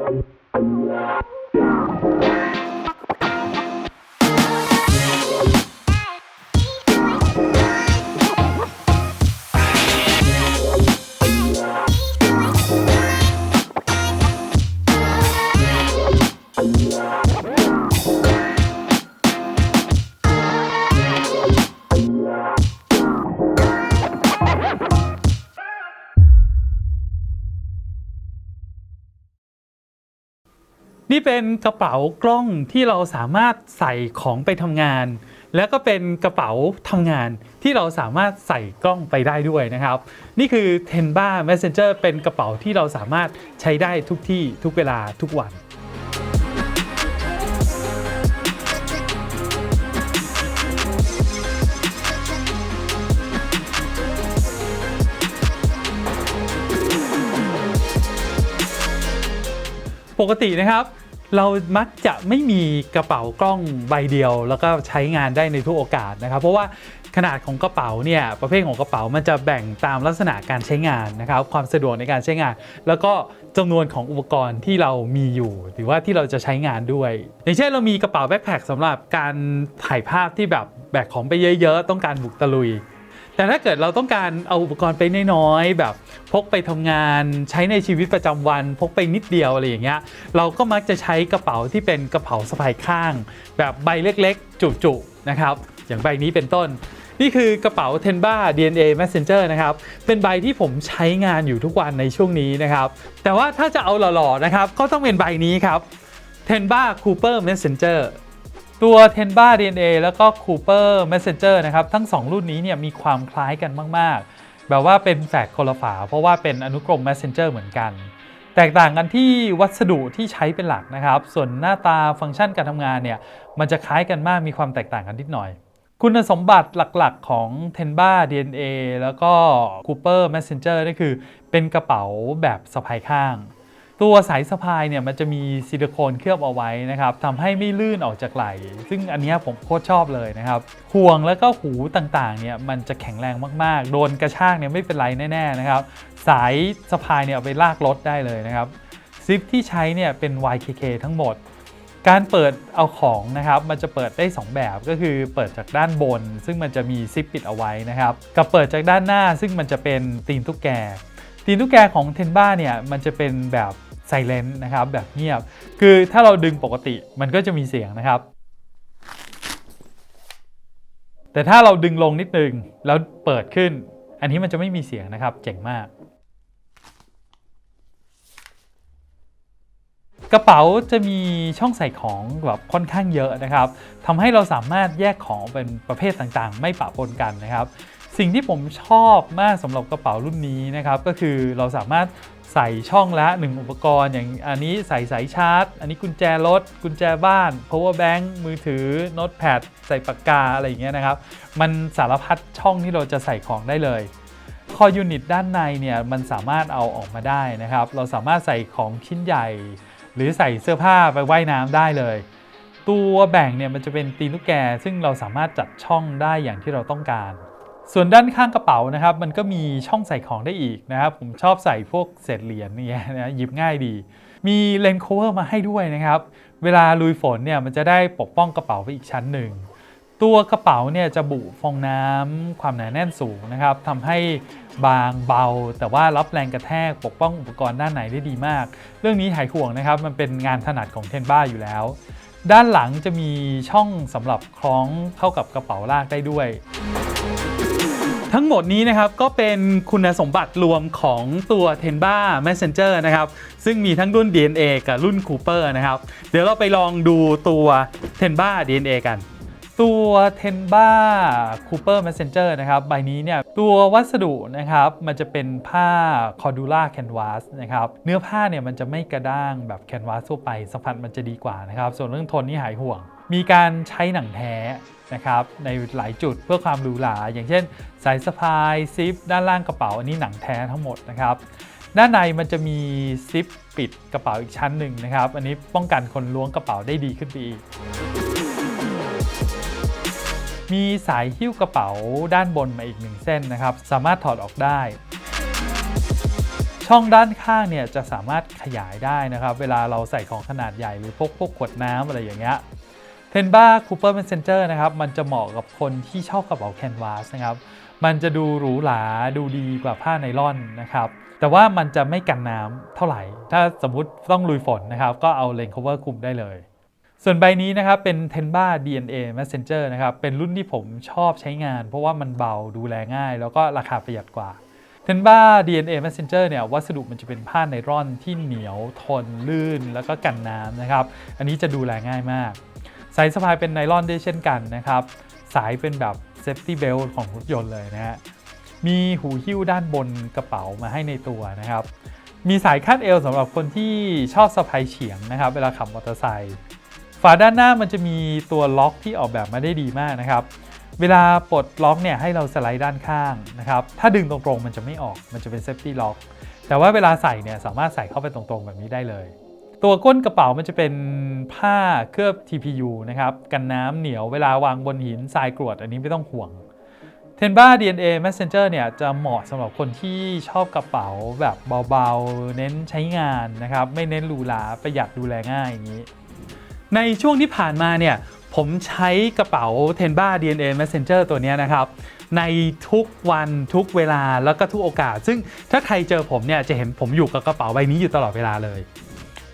Yeah. นี่เป็นกระเป๋ากล้องที่เราสามารถใส่ของไปทำงาน แล้วก็เป็นกระเป๋าทำงานที่เราสามารถใส่กล้องไปได้ด้วยนะครับ นี่คือ Tenba Messenger เป็นกระเป๋าที่เราสามารถใช้ได้ทุกที่ทุกเวลาทุกวันปกตินะครับ เรามักจะไม่มีกระเป๋ากล้องใบเดียว แล้วก็ใช้งานได้ในทุกโอกาสนะครับ เพราะว่าขนาดของกระเป๋าเนี่ยประเภทของกระเป๋ามันจะแบ่งตามลักษณะการใช้งานนะครับ ความสะดวกในการใช้งาน แล้วก็จำนวนของอุปกรณ์ที่เรามีอยู่ หรือว่าที่เราจะใช้งานด้วย อย่างเช่นเรามีกระเป๋าแบ็คแพคสำหรับการถ่ายภาพที่แบบแบกของไปเยอะ ๆ ต้องการบุกตะลุย แต่ถ้าเกิดเราต้องการเอาอุปกรณ์ไปน้อยๆ แบบพกไปทำงานใช้ในชีวิตประจำวันพกไปนิดเดียวอะไรอย่างเงี้ยเราก็มักจะใช้กระเป๋าที่เป็นกระเป๋าสะพายข้าง แบบใบเล็กๆ จุๆนะครับ อย่างใบนี้เป็นต้นนี่คือกระเป๋า Tenba DNA Messenger นะครับ เป็นใบที่ผมใช้งานอยู่ทุกวันในช่วงนี้นะครับ แต่ว่าถ้าจะเอาหล่อๆนะครับ ก็ต้องเป็นใบนี้ครับ Tenba Cooper Messenger ตัว Tenba DNA แล้วก็ Cooper Messenger นะครับ ทั้ง 2 รุ่นนี้เนี่ยมีความคล้ายกันมาก ๆ แบบว่าเป็นแฝดคนละฝา เพราะว่าเป็นอนุกรม Messenger เหมือนกัน แตกต่างกันที่วัสดุที่ใช้เป็นหลักนะครับ ส่วนหน้าตาฟังก์ชันการทำงานเนี่ย มันจะคล้ายกันมากมีความแตกต่างกันนิดหน่อย คุณสมบัติหลักๆของ Tenba DNA แล้วก็ Cooper Messenger นี่คือเป็นกระเป๋าแบบสะพายข้าง ตัวสายสะพายเนี่ยมันจะมีซิลิโคนเคลือบเอาไว้นะครับทำให้ไม่ลื่นออกจากไหล ซึ่งอันนี้ผมโคตรชอบเลยนะครับห่วงแล้วก็หูต่างๆเนี่ยมันจะแข็งแรงมากๆ โดนกระชากเนี่ยไม่เป็นไรแน่ๆนะครับสายสะพายเนี่ยเอาไปลากรถได้เลยนะครับซิปที่ใช้เนี่ยเป็น YKK ทั้งหมด การเปิดเอาของนะครับมันจะเปิดได้ 2 แบบก็คือเปิดจากด้านบน ซึ่งมันจะมีซิปปิดเอาไว้นะครับกับเปิดจากด้านหน้าซึ่งมันจะเป็นตีนตุ๊กแกตีนตุ๊กแกของเทนบ้าเนี่ยมันจะเป็นแบบ ไซเลนต์นะครับแบบเงียบ คือถ้าเราดึงปกติมันก็จะมีเสียงนะครับ แต่ถ้าเราดึงลงนิดนึงแล้วเปิดขึ้น อันนี้มันจะไม่มีเสียงนะครับ เจ๋งมาก กระเป๋าจะมีช่องใส่ของแบบค่อนข้างเยอะนะครับทำให้เราสามารถแยกของเป็นประเภทต่างๆ ไม่ปะปนกันนะครับ สิ่งที่ผมชอบมากสำหรับกระเป๋ารุ่นนี้นะครับ ก็คือเราสามารถใส่ช่องละ 1 อุปกรณ์อย่างอันนี้ใส่สายชาร์จ อันนี้กุญแจรถ กุญแจบ้าน power bank มือถือโน้ตแพดใส่ปากกาอะไรอย่างเงี้ยนะครับ มันสารพัดช่องที่เราจะใส่ของได้เลยคอยูนิตด้านในเนี่ยมันสามารถเอาออกมาได้นะครับ เราสามารถใส่ของชิ้นใหญ่ หรือใส่เสื้อผ้าไปไว่ายน้ำได้เลย ตัวแบ่งเนี่ยมันจะเป็นตีนลูกแกซึ่งเราสามารถจัดช่องได้อย่างที่เราต้องการ ส่วนด้านข้างกระเป๋านะครับ มันก็มีช่องใส่ของได้อีกนะครับ ผมชอบใส่พวกเศษเหรียญเนี่ยนะหยิบง่ายดี มีเลนส์โคเวอร์มาให้ด้วยนะครับ เวลาลุยฝนเนี่ยมันจะได้ปกป้องกระเป๋าไปอีกชั้นหนึ่ง ตัวกระเป๋าเนี่ยจะบุฟองน้ำความหนาแน่นสูงนะครับทำให้บางเบา แต่ว่ารับแรงกระแทกปกป้องอุปกรณ์ด้านในได้ดีมาก เรื่องนี้หายห่วงนะครับ มันเป็นงานถนัดของเทนบ้าอยู่แล้ว ด้านหลังจะมีช่องสำหรับคล้องเข้ากับกระเป๋าลากได้ด้วย ทั้งหมดนี้นะครับก็เป็นคุณสมบัติรวมของตัว Tenba Messenger นะครับ ซึ่งมีทั้งรุ่น DNA กับรุ่น Cooper นะครับ เดี๋ยวเราไปลองดูตัว Tenba DNA กัน ตัว Tenba Cooper Messenger นะครับใบนี้เนี่ยตัววัสดุนะครับมันจะเป็นผ้า Cordula Canvas นะครับเนื้อผ้าเนี่ยมันจะไม่กระด้างแบบ Canvas ทั่วไปสัมผัสมันจะดีกว่านะครับส่วนเรื่องทนนี่หายห่วง มีการใช้หนังแท้นะครับในหลายจุดเพื่อความหรูหราอย่างเช่น สายสะพายซิป ด้านล่างกระเป๋าอันนี้หนังแท้ทั้งหมดนะครับด้านในมันจะมีซิปปิดกระเป๋าอีกชั้นหนึ่งนะครับ อันนี้ป้องกันคนล้วงกระเป๋าได้ดีขึ้นไปอีก มีสายหิ้วกระเป๋าด้านบนมาอีกหนึ่งเส้นนะครับ สามารถถอดออกได้ ช่องด้านข้างเนี่ยจะสามารถขยายได้นะครับ เวลาเราใส่ของขนาดใหญ่หรือพวกพวกขวดน้ำอะไรอย่างเงี้ยเทนบ้าคูเปอร์เมสเซนเจอร์นะครับ มันจะเหมาะกับคนที่ชอบกระเป๋าแคนวาสนะครับ มันจะดูหรูหราดูดีกว่าผ้าไนล่อนนะครับ แต่ว่ามันจะไม่กันน้ำเท่าไหร่ ถ้าสมมติต้องลุยฝนนะครับ ก็เอาเลน cover คุมได้เลย ส่วนใบนี้นะครับเป็น Tenba DNA Messenger นะครับเป็นรุ่นที่ผมชอบใช้งาน เพราะว่ามันเบาดูแลง่าย แล้วก็ราคาประหยัดกว่า Tenba DNA Messenger เนี่ยวัสดุมันจะเป็นผ้าไนร่อนที่เหนียวทนลื่นแล้วก็กันน้ำนะครับ อันนี้จะดูแลง่ายมาก สายสะพายเป็นไนล่อนด้วยเช่นกันนะครับ สายเป็นแบบ safety belt ของรถยนต์เลยนะฮะมีหูหิ้วด้านบนกระเป๋ามาให้ในตัวนะครับ มีสายคาดเอวสำหรับคนที่ชอบสะพายเฉียงนะครับ เวลาขับมอเตอร์ไซค์ ฝาด้านหน้ามันจะมีตัวล็อกที่ออกแบบมาได้ดีมากนะครับ เวลาปลดล็อกเนี่ยให้เราสไลด์ด้านข้างนะครับ ถ้าดึงตรงๆมันจะไม่ออก มันจะเป็นเซฟตี้ล็อก แต่ว่าเวลาใส่เนี่ยสามารถใส่เข้าไปตรงๆแบบนี้ได้เลย ตัวก้นกระเป๋ามันจะเป็นผ้าเคลือบ TPU นะครับ กันน้ำเหนียวเวลาวางบนหินทรายกรวดอันนี้ไม่ต้องห่วงเทนบ้า DNA Messenger เนี่ยจะเหมาะสำหรับคนที่ชอบกระเป๋าแบบเบาๆ เน้นใช้งานนะครับ ไม่เน้นหรูหราประหยัดดูแลง่ายอย่างนี้ ในช่วงที่ผ่านมาเนี่ยผมใช้กระเป๋า Tenba DNA Messenger ตัวนี้นะครับ ในทุกวันทุกเวลาแล้วก็ทุกโอกาส ซึ่งถ้าใครเจอผมเนี่ยจะเห็นผมอยู่กับกระเป๋าใบนี้อยู่ตลอดเวลาเลย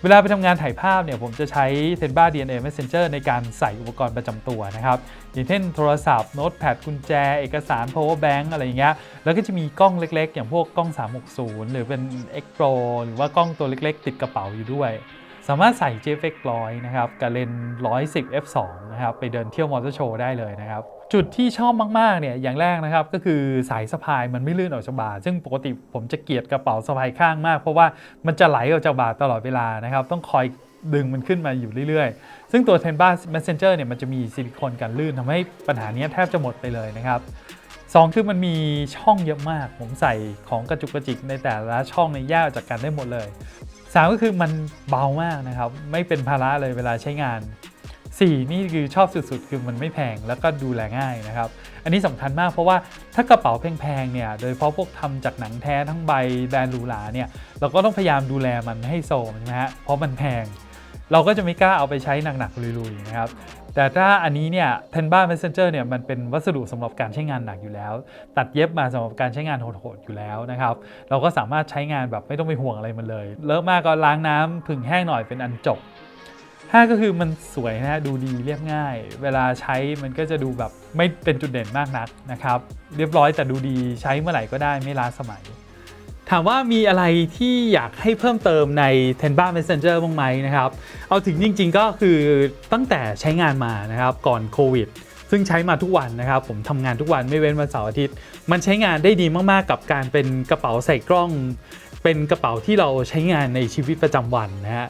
เวลาไปทำงานถ่ายภาพเนี่ยผมจะใช้ Tenba DNA Messenger ในการใส่อุปกรณ์ประจำตัวนะครับ อย่างเช่นโทรศัพท์โน้ตแพดกุญแจ เอกสาร power bank อะไรอย่างเงี้ยแล้วก็จะมีกล้องเล็ก ๆ อย่างพวกกล้อง 360 หรือเป็น X Pro หรือว่ากล้องตัวเล็ก ๆ ติดกระเป๋าอยู่ด้วย สามารถใส่ JFX 100 นะครับกับเลนส์110 f2 นะครับไปเดินเที่ยวมอเตอร์โชว์ได้เลยนะครับ จุดที่ชอบมาก ๆ เนี่ย อย่างแรกนะครับ ก็คือสายสะพายมันไม่ลื่นออกจากบ่า ซึ่งปกติผมจะเกลียดกระเป๋าสะพายข้างมาก เพราะว่ามันจะไหลออกจากบ่าตลอดเวลานะครับ ต้องคอยดึงมันขึ้นมาอยู่เรื่อยๆ ซึ่งตัว Tenba Messenger เนี่ยมันจะมีซิลิโคนกันลื่นทำให้ปัญหานี้แทบจะหมดไปเลยนะครับสองคือมันมีช่องเยอะมาก ผมใส่ของกระจุกกระจิกในแต่ละช่องในยแยกออกจากกันได้หมดเลย สามก็คือมันเบามากนะครับ ไม่เป็นภาระเลยเวลาใช้งาน 4 นี่คือชอบสุดๆ คือมันไม่แพงแล้วก็ดูแลง่ายนะครับ อันนี้สำคัญมากเพราะว่าถ้ากระเป๋าแพงๆเนี่ยโดยเฉพาะพวกทำจากหนังแท้ทั้งใบแบรนด์หรูหราเนี่ยเราก็ต้องพยายามดูแลมันให้โซมใช่ไหมฮะเพราะมันแพง เราก็จะไม่กล้าเอาไปใช้หนักๆลุยๆนะครับแต่ถ้าอันนี้เนี่ย Tenba Messenger เนี่ยมันเป็นวัสดุสำหรับการใช้งานหนักอยู่แล้ว ตัดเย็บมาสำหรับการใช้งานโหดๆอยู่แล้วนะครับ เราก็สามารถใช้งานแบบไม่ต้องไปห่วงอะไรมันเลย เลอะมากก็ล้างน้ำผึ่งแห้งหน่อยเป็นอันจบ5ก็คือมันสวยนะฮะดูดีเรียบง่าย เวลาใช้มันก็จะดูแบบไม่เป็นจุดเด่นมากนักนะครับ เรียบร้อยแต่ดูดีใช้เมื่อไหร่ก็ได้ไม่ล้าสมัย ถามว่ามีอะไรที่อยากให้เพิ่มเติมใน Tenba Messenger บ้างไหมนะครับ เอาถึงจริง ๆ ก็คือตั้งแต่ใช้งานมานะครับก่อนโควิดซึ่งใช้มาทุกวันนะครับ ผมทำงานทุกวันไม่เว้นวันเสาร์อาทิตย์ มันใช้งานได้ดีมากๆ กับการเป็นกระเป๋าใส่กล้อง เป็นกระเป๋าที่เราใช้งานในชีวิตประจำวันนะฮะ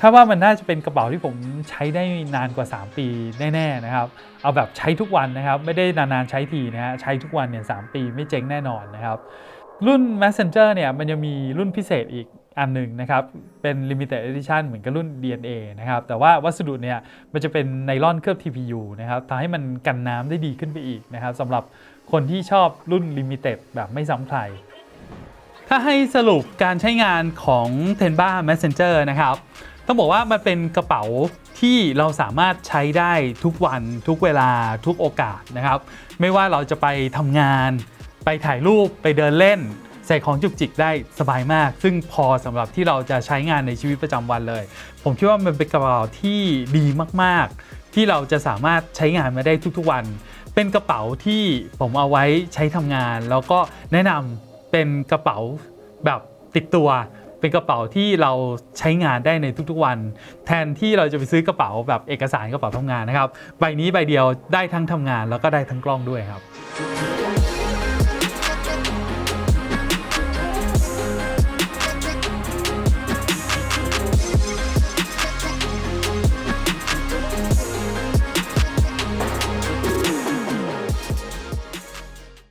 คาดว่ามันน่าจะเป็นกระเป๋าที่ผมใช้ได้นานกว่า 3 ปีแน่ๆนะครับ เอาแบบใช้ทุกวันนะครับ ไม่ได้นานๆใช้ทีนะฮะใช้ทุกวันเนี่ยสปีไม่เจ๊งแน่นอนนะครับ รุ่น Messenger เนี่ยมันยังมีรุ่นพิเศษอีกอันหนึ่งนะครับ เป็น Limited Edition เหมือนกับรุ่น DNA นะครับ แต่ว่าวัสดุเนี่ยมันจะเป็นไนลอนเคลือบ TPU นะครับทำให้มันกันน้ำได้ดีขึ้นไปอีกนะครับสำหรับคนที่ชอบรุ่น Limited แบบไม่ซ้ำใคร ถ้าให้สรุปการใช้งานของ Tenba Messenger นะครับ ต้องบอกว่ามันเป็นกระเป๋าที่เราสามารถใช้ได้ทุกวันทุกเวลาทุกโอกาสนะครับ ไม่ว่าเราจะไปทำงาน ไปถ่ายรูปไปเดินเล่น ใส่ของจุกจิกได้สบายมาก ซึ่งพอสำหรับที่เราจะใช้งานในชีวิตประจำวันเลย ผมคิดว่ามันเป็นกระเป๋าที่ดีมากๆ ที่เราจะสามารถใช้งานมาได้ทุกๆวัน เป็นกระเป๋าที่ผมเอาไว้ใช้ทำงาน แล้วก็แนะนำเป็นกระเป๋าแบบติดตัวเป็นกระเป๋าที่เราใช้งานได้ในทุกๆวัน แทนที่เราจะไปซื้อกระเป๋าแบบเอกสารกระเป๋าทำงานนะครับ ใบนี้ใบเดียวได้ทั้งทำงานแล้วก็ได้ทั้งกล้องด้วยครับ